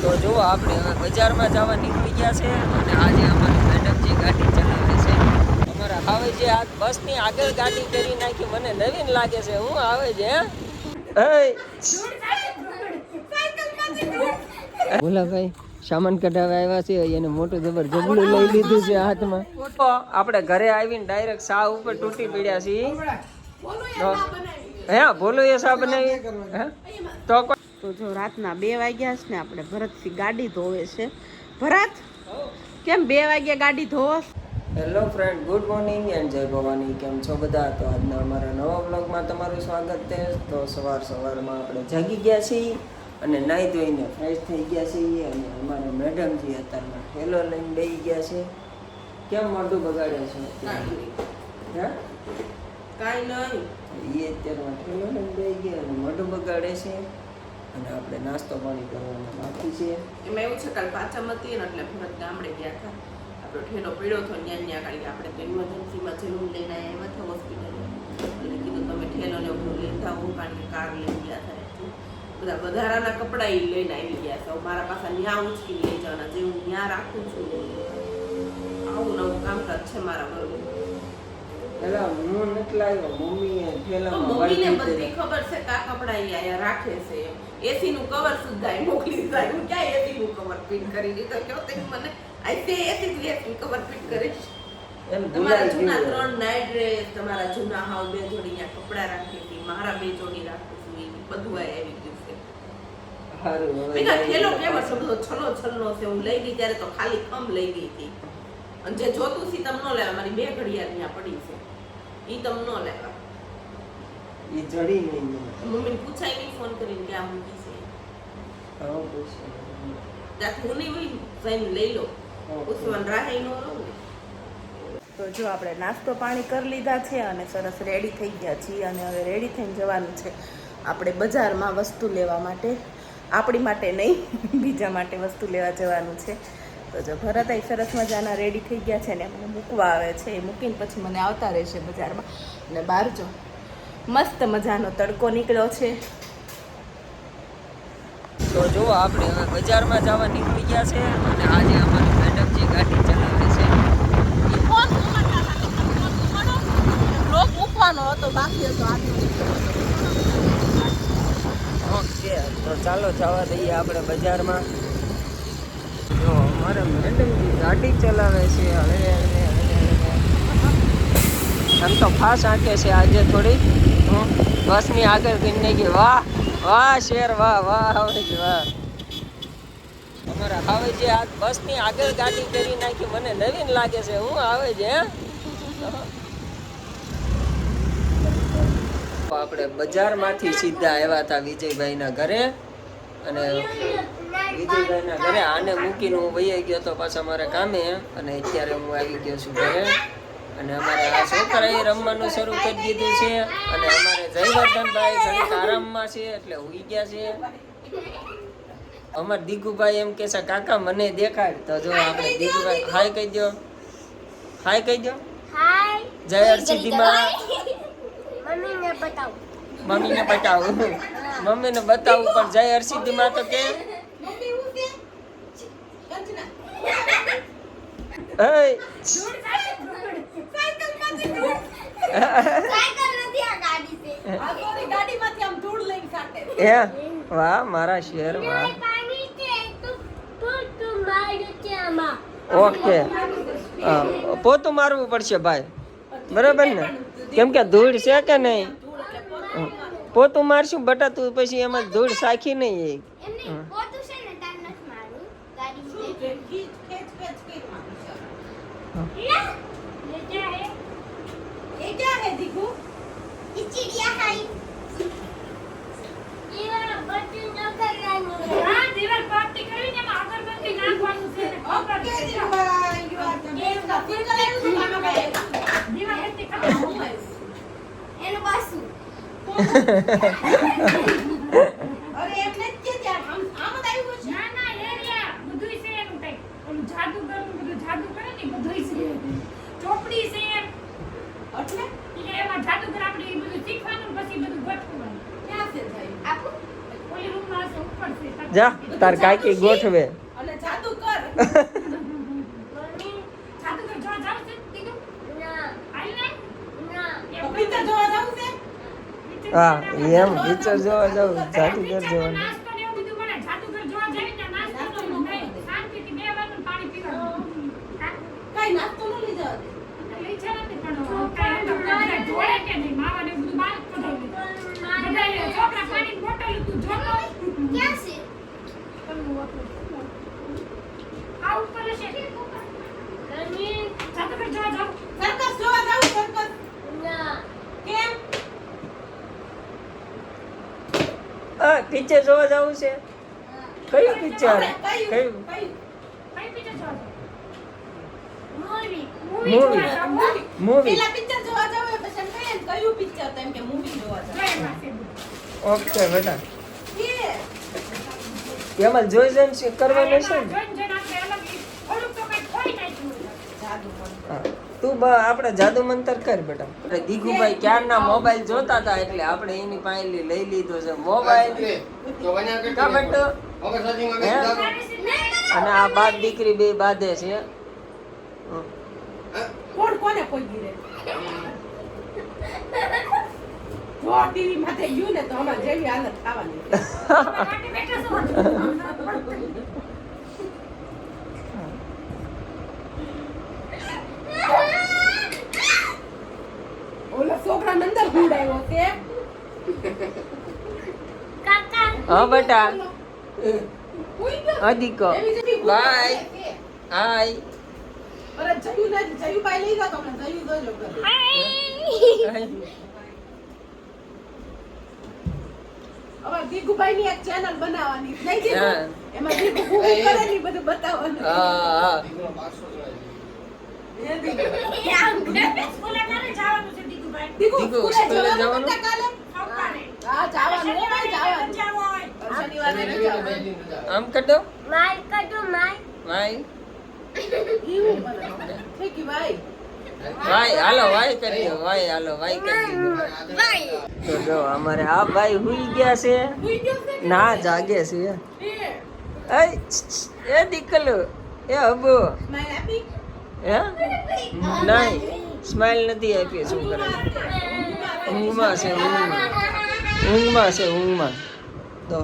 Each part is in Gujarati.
તો જુઓ આપણે હવે બજારમાં જવા નીકળી ગયા છે અને આજે અમારી મેડમજી ગાડી ચલાવે છે. અમારા હવે જે આ બસની આગળ ગાડી કરી નાખી મને નવીન લાગે છે. હું આવે છે હે? ભોલાભાઈ સામાન કઢાવવા આવ્યા છે. એને મોટું જબર જબલું લઈ લીધું છે હાથમાં. તો આપણે ઘરે આવીને ડાયરેક્ટ સા ઉપર તૂટી પડ્યા છીએ. હે બોલો એ સા બનાવી? તો તો જો રાતના બે વાગ્યા છે ને આપણે ભરતથી ગાડી ધોવે છે. ભરત કેમ બે વાગ્યા ગાડી ધોવો? Hello friend good morning and જય ભવાની. કેમ છો બધા? તો આજના અમારા નવા બ્લોગમાં તમારું સ્વાગત છે. તો સવાર સવારમાં આપણે જાગી ગયા છીએ અને નાહી ધોઈને ફ્રેશ થઈ ગયા છીએ અને અમારા મેડમજી અત્યારમાં ઠેલો લઈને બેસી ગયા છે. કેમ મોઢું બગાડે છે હે કાંઈ નહીં. એ અત્યારમાં ઠેલો લઈને બેસી ગયા અને મોઢું બગાડે છે. અને આપણે નાસ્તો પાણી કરવાનું બાકી છે. એમાં એવું છે, કાલ પાછા હતી ને એટલે ભરત ગામડે ગયા હતા. આપણો ઠેલો પડ્યો હતો ત્યાં ત્યાં કાઢી આપણે તો ઇમરજન્સીમાં જરૂર લઈને આવ્યા હતા હોસ્પિટલ એટલે કીધું તમે ઠેલો ને બધું લેતા આવો, કારણ કે કાર લઈ ગયા હતા બધા વધારાના કપડાં એ લઈને આવી ગયા છે મારા પાસે ન્યા ઉચકી લઈ જવાના જે હું ન્યા રાખું છું. આવું નવું કામકાજ છે મારા ઘરનું પેલા હું નથી લાવ્યો. મમ્મીએ તો મમ્મીને બધી ખબર છે કે આ અહીંયા રાખે છે એસી નું કવર સુદ્ધા મોકલી દીધા. હું ક્યાં એસી નું કવર ફિટ કરી દીધો. કયો તે મને આ તે એસી જ એસી કવર ફિટ કરીશ તમારા જૂના ત્રણ નાઇટ ડ્રેસ તમારા જૂના હાવ બે જોડી અહીંયા કપડાં રાખી હતી. મારા બે જોડી રાખું છું બધું આ આવી ગયું છે. જાય થેલો કેમ બધો છલો છલનો છે. હું લઈ ગઈ ત્યારે તો ખાલી ખમ લઈ ગઈ હતી. અને જે જોતું સી તમને લેવા મારી બે ઘડિયાળ ત્યાં પડી છે. ઈ તમ ન લેવા ઈ જડી નહીં મને. મમ્મીને પૂછાય નહીં ફોન કરીને કે આ મૂકી છે. હા, પૂછો. ત્યાં હું નહીં હોય જઈને લઈ લો પૂછવાનું રાહે ન રહું તો જો આપણે નાસ્તો પાણી કરી લીધા છે અને સરસ રેડી થઈ ગયા છીએ અને હવે રેડી થઈને જવાનું છે આપણે બજારમાં વસ્તુ લેવા માટે. આપણી માટે નહીં બીજા માટે વસ્તુ લેવા જવાનું છે. તો જો ભરતભાઈ સરસ મજાના રેડી થઈ ગયા છે ને મને મૂકવા આવે છે. એ મૂકીને પછી મને આવતા રહેશે બજારમાં. અને બહાર જો મસ્ત મજાનો તડકો નીકળ્યો છે. તો જો આપણે હવે બજારમાં જવા નીકળી ગયા છે અને આજે અમારી મેડમજી ગાડી ચલાવે છે મૂકવાનો હતો બાકી ઓકે તો ચાલો જવા દઈએ આપણે બજારમાં. જો અમારે મેડમજી ગાડી ચલાવે છે હવે હવે, હવે, હવે. આમ તો ફાસ આંકે છે આજે થોડી હં, બસની આગળ ગઈને નાખી વાહ વાહ શેર વાહ વાહ હાવેજી વાહ. અમારા છે આ બસની આગળ ગાડી કરી નાખી મને નવીન લાગે છે. હું આવે છે આપણે બજારમાંથી સીધા આવ્યા હતા વિજયભાઈના ઘરે. અને વિજયભાઈના ઘરે આને મૂકીને હું વહી ગયો તો પાછા મારે કામે અને અત્યારે હું આવી ગયો છું ઘરે. અને અમારે આ છોકરાએ રમવાનું શરૂ કરી દીધું છે અને અમારે જયવર્ધનભાઈ ઘડીક આરામમાં છે એટલે ઉઈ ગયા છે. અમાર દીકુભાઈ એમ કે છે કાકા મને દેખાડ. તો જો આપણે દીકુભાઈ હાય કહી દો હાય કહી દો જય હરસિદ્ધિમાં મમ્મીને બતાવું. મમ્મીને બતાવું. મમ્મીને બતાવું પણ જય હરસિદ્ધિમાં તો કે? એય, સાયકલ નથી આ ગાડી છે. હે? વાહ મારા શેર વાહ. પાણી છે તું તું તું મારું છે આમાં. ઓકે. હા, પોતું મારવું પડશે ભાઈ. બરાબર ને? કેમ કે ધૂળ છે કે નહીં. પોતું મારશું બટા તું પછી એમાં ધૂળ સાખી નહીં એમ જા તાર કાકી ગોઠવે. અને જાદુ કર. બધાએ એમ પિક્ચર જોવા તું જોતો ક્યાં છે આ ઉપર હશે મમ્મી જાદુગર જોવા જાવ સર્કસ જોવા જવું સર્કસ ના કેમ પિક્ચર જોવા જવું છે? કયું પિક્ચર કયું? મૂવી મૂવી પિક્ચર જોવા જવું? પછી કયું પિક્ચર તેમ કે મૂવી જોવા જવું. ઓકે બેટા. એમાં જોઈ જોઈને કરવાનું છે ને જોઈને જોઈને આપણે અલગ ઈ થોડુંક તો કંઈક ખોઈ નાખ્યું હોય. જાદુ પણ હા. તું બ- આપણે જાદુ મંતર કર બેટા. આપણે દીઘુભાઈ ક્યારના મોબાઈલ જોતા હતા એટલે આપણે એની પાસે લઈ લીધો છે. મોબાઈલ. કા બેટો? અને આ બાપ દીકરી બે બાંધે છે. કોણ કોને કોઈ ગીરે? જો ટીવી માથે યુ ને તો અમાર જેવી હાલત થવાની હા બેટા. અધિકો બાય. હાય. અરે જયું નથી જયું બાઈ લઈ ગયો તો જયું જોજો હવે દીગુભાઈ ની એક ચેનલ બનાવવાની. છે. નહીં દીગુ? એમાં દીગુ કરે ને બધું બતાવવાનું. હા દીગુ. દીગુ, સ્કૂલે જવાનું? જવાનું ભાઈ જવાનું. આમ કટો માય કટુ ભાઈ. હાલો વાય કરી વાય હાલો વાય કરી તો જો અમારે આ ભાઈ હુઈ ગયા છે. ના જાગે છે. એ. દીકલો એ હબો. હે? નહીં. સ્માઈલ નથી આપી શું કરે ઊંઘમાં છે ઊંઘમાં ઊંઘમાં છે ઊંઘમાં તો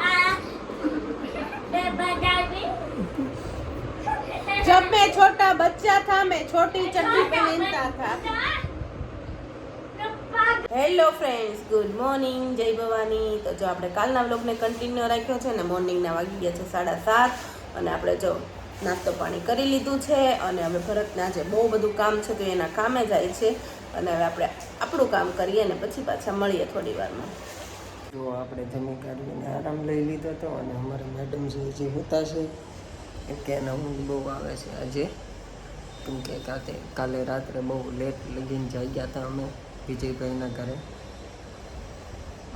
આ બે બગાડી जब मैं छोटा बच्चा था मैं छोटी चड्डी पहनता था હેલો ફ્રેન્ડ્સ ગુડ મોર્નિંગ જય ભવાની તો જો આપણે કાલના વ્લોગને કન્ટિન્યુ રાખ્યો છે ને મોર્નિંગના વાગી ગયા છે સાડા સાત. અને આપણે જો નાસ્તો પાણી કરી લીધું છે અને હવે ભરતના જે બહુ બધું કામ છે, તો એના કામે જાય છે. અને હવે આપણે આપણું કામ કરીએ ને, પછી પાછા મળીએ થોડી વારમાં. જો આપણે જમી કાઢીને આરામ લઈ લીધો હતો અને અમારા મેડમ જે જે હોતા છે, એ કે એના ઊંઘ બહુ આવે છે આજે. કેમ કે કાતે કાલે રાત્રે બહુ લેટ લગીને જાગ્યા હતા અમે. વિજયભાઈના ઘરે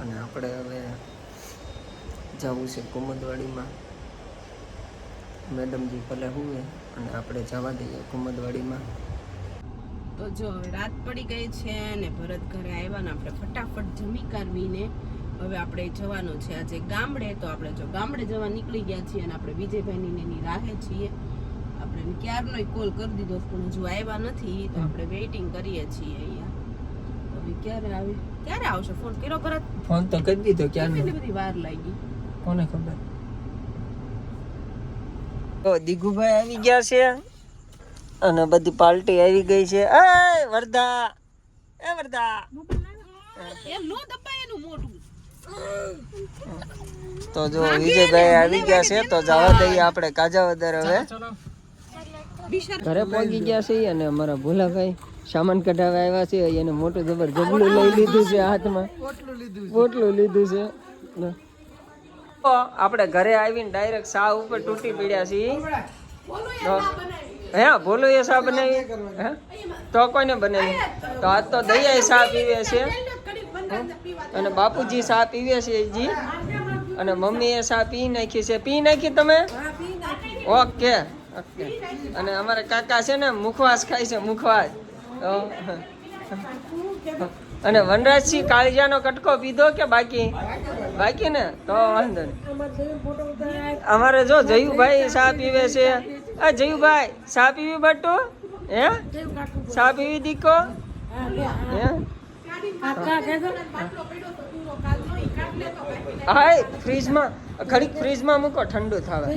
અને આપણે હવે જવું છે કુમદવાડીમાં. મેડમજી ભલે હું અને આપણે જવા દઈએ કુમદવાડીમાં. તો જો હવે રાત પડી ગઈ છે અને ભરત ઘરે આવ્યા ને આપણે ફટાફટ જમી કાઢવીને હવે આપણે જવાનું છે આજે ગામડે. તો આપણે જો ગામડે જવા નીકળી ગયા છીએ અને આપણે વિજયભાઈની એની રાહે છીએ. આપણે ક્યારનો કોલ કરી દીધો પણ હજુ આવ્યા નથી તો આપણે વેઇટિંગ કરીએ છીએ અહીંયા. હવે ક્યારે આવે? ક્યારે આવશે? ફોન કર્યો પરત ફોન તો કરી દીધો ક્યારે એટલી બધી વાર લાગી? કોને ખબર? તો દીગુભાઈ આવી ગયા છે અને બધી પાર્ટી આવી ગઈ છે. એ વરદા! એ વરદા! એમ નો દબાય એનું મોઢું. તો જો વિજયભાઈ આવી ગયા છે તો જવા દઈએ આપણે કાજાવદર હવે. ઘરે પહોંચી ગયા છે અને અમારા ભોલાભાઈ સામાન કઢાવવા આવ્યા છે એને મોટું જબર જબલું લઈ લીધું છે હાથમાં. પોટલું લીધું છે. તો આપણે ઘરે આવીને ડાયરેક્ટ સા ઉપર તૂટી પડ્યા છીએ. હે ભોલું એ સા બનાવી. હે? તો કોઈને બનાવી? તો આજ તો દયા સા પીવે છે. અને બાપુજી સા પીવે છે જી. અને મમ્મીએ સા પી નાખી છે. પી નાખી તમે? Okay okay. અને અમારા કાકા છે ને મુખવાસ ખાય છે મુખવાસ. અને વનરાજસિંહ કાળજાનો કટકો પીધો કે બાકી? બાકી ને? તો વાંધો નહીં. અમારે જો જયુભાઈ ચા પીવે છે. આ જયુભાઈ, ચા પીવી બટુ હે? ચા પીવી દીકો? હે? હાય, ફ્રીજમાં, ઘડીક ફ્રીજમાં મૂકો, ઠંડુ થાવે.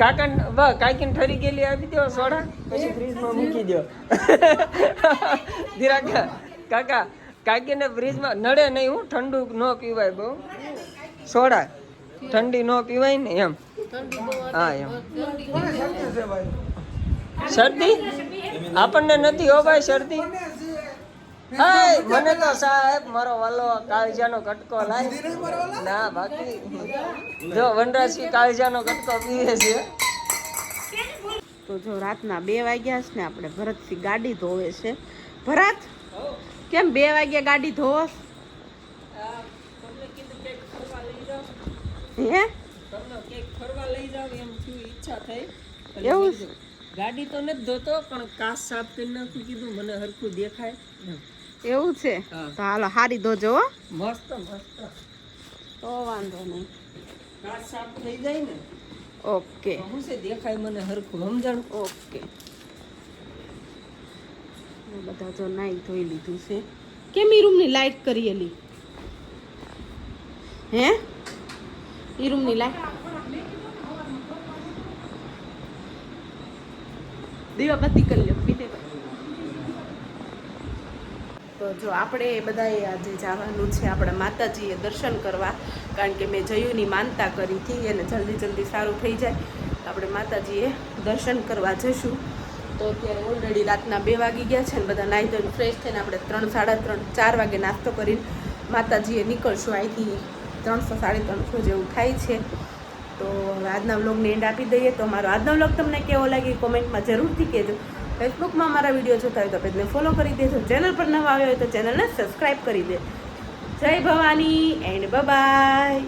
કાકા વાહ કાકીને ઠરી ગયેલી આપી દો સોડા? પછી ફ્રીજમાં મૂકી દો ધીરા કાકા કાકીને ફ્રીજમાં નડે નહીં હું ઠંડુ ન પીવાય બહુ. સોડા ઠંડી ન પીવાય ને એમ. હા એમ. શરદી? આપણને નથી હો ભાઈ શરદી. હાય મને તો સાહેબ મારો વાલો કાળજાનો કટકો લાય. ના બાકી. જો વનરાજી કાળજાનો કટકો પીવે છે. તો જો રાતના બે વાગ્યા છે ને આપણે ભરતથી ગાડી ધોવે છે. ભરત કેમ બે વાગ્યા ગાડી ધોવો હે? ફરવા લઈ જાવ એમ ઈચ્છા થઈ. એવું ગાડી તો નથી ધોતો પણ કાચ સાફ કરી નાખું કીધું મને હરખું દેખાય. એવું છે? તો હાલો હારી ધોજો હો. મસ્ત મસ્ત. તો વાંધો નહીં. કાચ સાફ થઈ જાય ને ઓકે. હું છે દેખાય મને હરખું સમજણ? ઓકે. બધા જો નાઈ ધોઈ લીધું છે. કેમ ઈ રૂમની લાઈટ કરીએલી હે? ઈ રૂમની લાઈટ દીવાબત્તી કરી લ્યો પીને તો જો આપણે બધાએ આજે જવાનું છે આપણે માતાજીએ દર્શન કરવા, કારણ કે મેં જયુની માનતા કરી હતી એને જલ્દી જલ્દી સારું થઈ જાય આપણે માતાજીએ દર્શન કરવા જઈશું. તો અત્યારે ઓલરેડી રાતના બે વાગી ગયા છે ને બધા નાહી ધોઈને ફ્રેશ થઈને આપણે ત્રણ, સાડા ત્રણ, ચાર વાગે નાસ્તો કરીને માતાજીએ નીકળશું. અહીંથી ત્રણસો, સાડી ત્રણસો જેવું થાય છે. તો આજના વ્લોગને એન્ડ આપી દઈએ. તો મારો આજનો વ્લોગ તમને કેવો લાગે કોમેન્ટમાં જરૂરથી કહેજો. ફેસબુકમાં મારા વીડિયો જોતા હોય તો પેજને ફોલો કરી દેજો ચેનલ પર નવા આવ્યો હોય તો ચેનલને સબસ્ક્રાઈબ કરી દે. જય ભવાની એન્ડ બાય